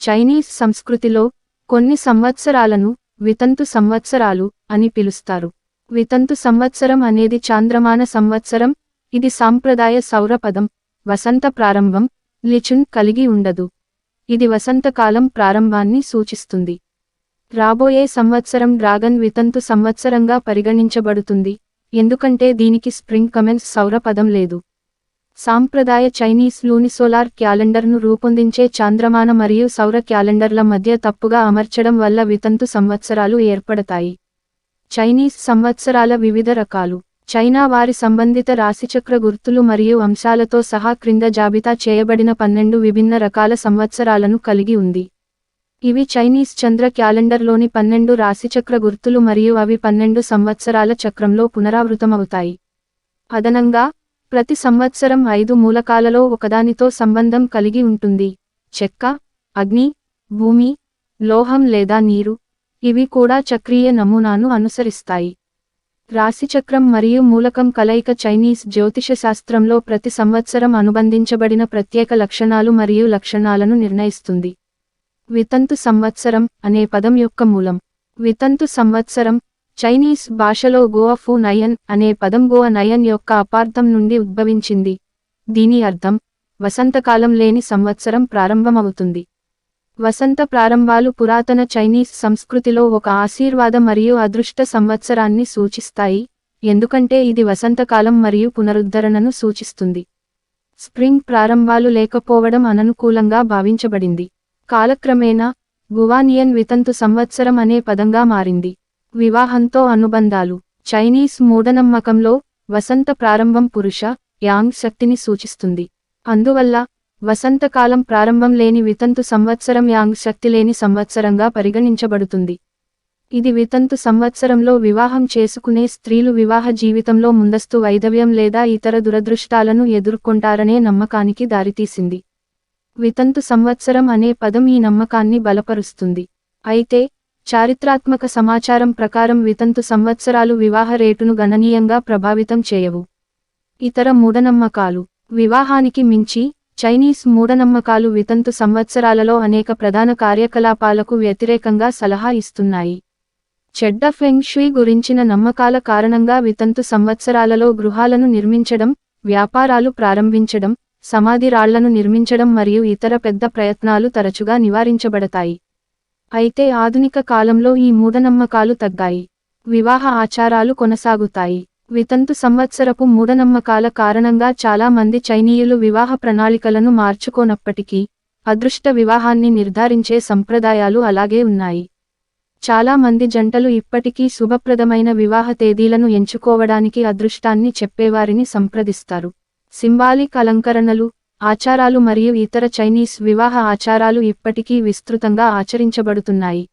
Chinese సంస్కృతిలో కొన్ని సంవత్సరాలను వితంతు సంవత్సరాలు అని పిలుస్తారు. వితంతు సంవత్సరం అనేది చాంద్రమాన సంవత్సరం. ఇది సాంప్రదాయ సౌరపదం వసంత ప్రారంభం లిచున్ కలిగి ఉండదు. ఇది వసంతకాలం ప్రారంభాన్ని సూచిస్తుంది. రాబోయే సంవత్సరం డ్రాగన్ వితంతు సంవత్సరంగా పరిగణించబడుతుంది. ఎందుకంటే దీనికి స్ప్రింగ్ కమెన్స్ సౌరపదం లేదు. సాంప్రదాయ చైనీస్ లూనిసోలార్ క్యాలెండర్ను రూపొందించే చాంద్రమాన మరియు సౌర క్యాలెండర్ల మధ్య తప్పుగా అమర్చడం వల్ల వితంతు సంవత్సరాలు ఏర్పడతాయి. చైనీస్ సంవత్సరాల వివిధ రకాలు. చైనా వారి సంబంధిత రాశిచక్ర గుర్తులు మరియు అంశాలతో సహా క్రింద జాబితా చేయబడిన పన్నెండు విభిన్న రకాల సంవత్సరాలను కలిగి ఉంది. ఇవి చైనీస్ చంద్ర క్యాలెండర్లోని పన్నెండు రాశిచక్ర గుర్తులు మరియు అవి పన్నెండు సంవత్సరాల చక్రంలో పునరావృతమవుతాయి. అదనంగా ప్రతి సంవత్సరం ఐదు మూలకాలలో ఒకదానితో సంబంధం కలిగి ఉంటుంది. చెక్క అగ్ని భూమి లోహం లేదా నీరు ఇవి కూడా చక్రీయ నమూనాను అనుసరిస్తాయి. రాశిచక్రం మరియు మూలకం కలయిక చైనీస్ జ్యోతిష శాస్త్రంలో ప్రతి సంవత్సరం అనుబంధించబడిన ప్రత్యేక లక్షణాలు మరియు లక్షణాలను నిర్ణయిస్తుంది. వితంతు సంవత్సరం అనే పదం యొక్క మూలం. వితంతు సంవత్సరం చైనీస్ భాషలో గోవా ఫు నయన్ అనే పదం గోవా నయన్ యొక్క అపార్థం నుండి ఉద్భవించింది. దీని అర్థం వసంతకాలం లేని సంవత్సరం ప్రారంభమవుతుంది. వసంత ప్రారంభాలు పురాతన చైనీస్ సంస్కృతిలో ఒక ఆశీర్వాద మరియు అదృష్ట సంవత్సరాన్ని సూచిస్తాయి ఎందుకంటే ఇది వసంతకాలం మరియు పునరుద్ధరణను సూచిస్తుంది. స్ప్రింగ్ ప్రారంభాలు లేకపోవడం అననుకూలంగా భావించబడింది. కాలక్రమేణా గువానియన్ వితంతు సంవత్సరం అనే పదంగా మారింది. వివాహంతో అనుబంధాలు. చైనీస్ మూఢనమ్మకంలో వసంత ప్రారంభం పురుష యాంగ్ శక్తిని సూచిస్తుంది. అందువల్ల వసంతకాలం ప్రారంభం లేని వితంతు సంవత్సరం యాంగ్ శక్తి లేని సంవత్సరంగా పరిగణించబడుతుంది. ఇది వితంతు సంవత్సరంలో వివాహం చేసుకునే స్త్రీలు వివాహ జీవితంలో ముందస్తు వైదవ్యం లేదా ఇతర దురదృష్టాలను ఎదుర్కొంటారనే నమ్మకానికి దారితీసింది. వితంతు సంవత్సరం అనే పదం ఈ నమ్మకాన్ని బలపరుస్తుంది. అయితే చారిత్రాత్మక సమాచారం ప్రకారం వితంతు సంవత్సరాలు వివాహ రేటును గణనీయంగా ప్రభావితం చేయవు. ఇతర మూఢనమ్మకాలు. వివాహానికి మించి చైనీస్ మూఢనమ్మకాలు వితంతు సంవత్సరాలలో అనేక ప్రధాన కార్యకలాపాలకు వ్యతిరేకంగా సలహా ఇస్తున్నాయి. చెడ్డ ఫెంగ్షుయి గురించిన నమ్మకాల కారణంగా వితంతు సంవత్సరాలలో గృహాలను నిర్మించడం వ్యాపారాలు ప్రారంభించడం సమాధి రాళ్ళను నిర్మించడం మరియు ఇతర పెద్ద ప్రయత్నాలు తరచుగా నివారించబడతాయి. అయితే ఆధునిక కాలంలో ఈ మూఢనమ్మకాలు తగ్గాయి. వివాహ ఆచారాలు కొనసాగుతాయి. వితంతు సంవత్సరపు మూఢనమ్మకాల కారణంగా చాలా మంది చైనీయులు వివాహ ప్రణాళికలను మార్చుకోనప్పటికీ అదృష్ట వివాహాన్ని నిర్ధారించే సంప్రదాయాలు అలాగే ఉన్నాయి. చాలా మంది జంటలు ఇప్పటికీ శుభప్రదమైన వివాహ తేదీలను ఎంచుకోవడానికి అదృష్టాన్ని చెప్పేవారిని సంప్రదిస్తారు. సింబాలిక్ అలంకరణలు ఆచారాలు మరియు ఇతర చైనీస్ వివాహ ఆచారాలు ఇప్పటికీ విస్తృతంగా ఆచరించబడుతున్నాయి.